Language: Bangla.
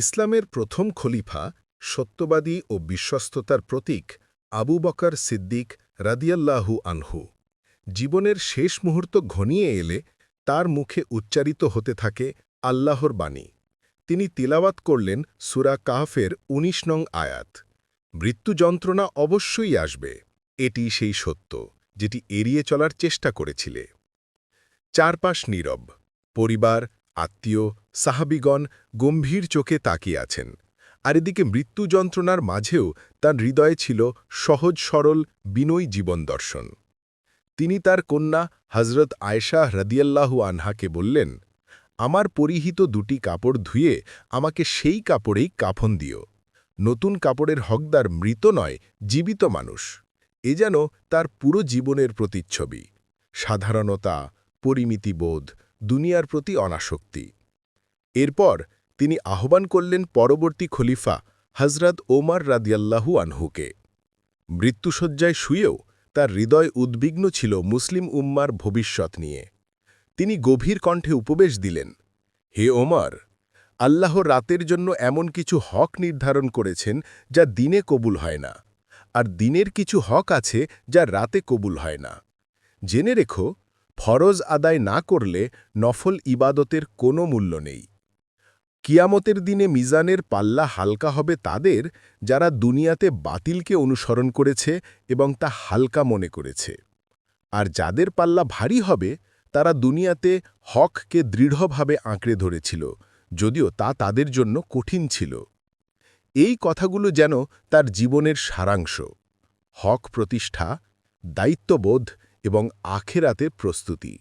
ইসলামের প্রথম খলিফা, সত্যবাদী ও বিশ্বস্ততার প্রতীক আবু বকর সিদ্দিক রাদিয়াল্লাহু আনহু। জীবনের শেষ মুহূর্ত ঘনিয়ে এলে তার মুখে উচ্চারিত হতে থাকে আল্লাহর বাণী। তিনি তিলাওয়াত করলেন সুরা কাহফের ১৯ নং আয়াত। মৃত্যু যন্ত্রণা অবশ্যই আসবে, এটি সেই সত্য যেটি এড়িয়ে চলার চেষ্টা করেছিলে। চারপাশ নীরব, পরিবার, আত্মীয় সাহাবিগণ গম্ভীর চোখে তাকিয়ে আছেন, আর এদিকে মৃত্যু যন্ত্রণার মাঝেও তার হৃদয়ে ছিল সহজ সরল বিনয়ী জীবন দর্শন। তিনি তার কন্যা হজরত আয়েশা হ্রদিয়াল্লাহু আনহাকে বললেন, আমার পরিহিত দুটি কাপড় ধুয়ে আমাকে সেই কাপড়েই কাফন দিও। নতুন কাপড়ের হকদার মৃত নয়, জীবিত মানুষ। এ যেন তার পুরো জীবনের প্রতিচ্ছবি। সাধারণতা, পরিমিতিবোধ, দুনিয়ার প্রতি অনাসক্তি। এরপর তিনি আহ্বান করলেন পরবর্তী খলিফা হজরত ওমর রাদিয়াল্লাহু আনহুকে। মৃত্যুসজ্জায় শুয়েও তার হৃদয় উদ্বিগ্ন ছিল মুসলিম উম্মার ভবিষ্যৎ নিয়ে। তিনি গভীর কণ্ঠে উপবেশ দিলেন, হে ওমর, আল্লাহ রাতের জন্য এমন কিছু হক নির্ধারণ করেছেন যা দিনে কবুল হয় না, আর দিনের কিছু হক আছে যা রাতে কবুল হয় না। জেনে রেখো, ফরজ আদায় না করলে নফল ইবাদতের কোনো মূল্য নেই। কিয়ামতের দিনে মিজানের পাল্লা হালকা হবে তাদের, যারা দুনিয়াতে বাতিলকে অনুসরণ করেছে এবং তা হালকা মনে করেছে। আর যাদের পাল্লা ভারী হবে, তারা দুনিয়াতে হককে দৃঢ়ভাবে আঁকড়ে ধরেছিল, যদিও তা তাদের জন্য কঠিন ছিল। এই কথাগুলো যেন তার জীবনের সারাংশ, হক প্রতিষ্ঠা, দায়িত্ববোধ এবং আখেরাতের প্রস্তুতি।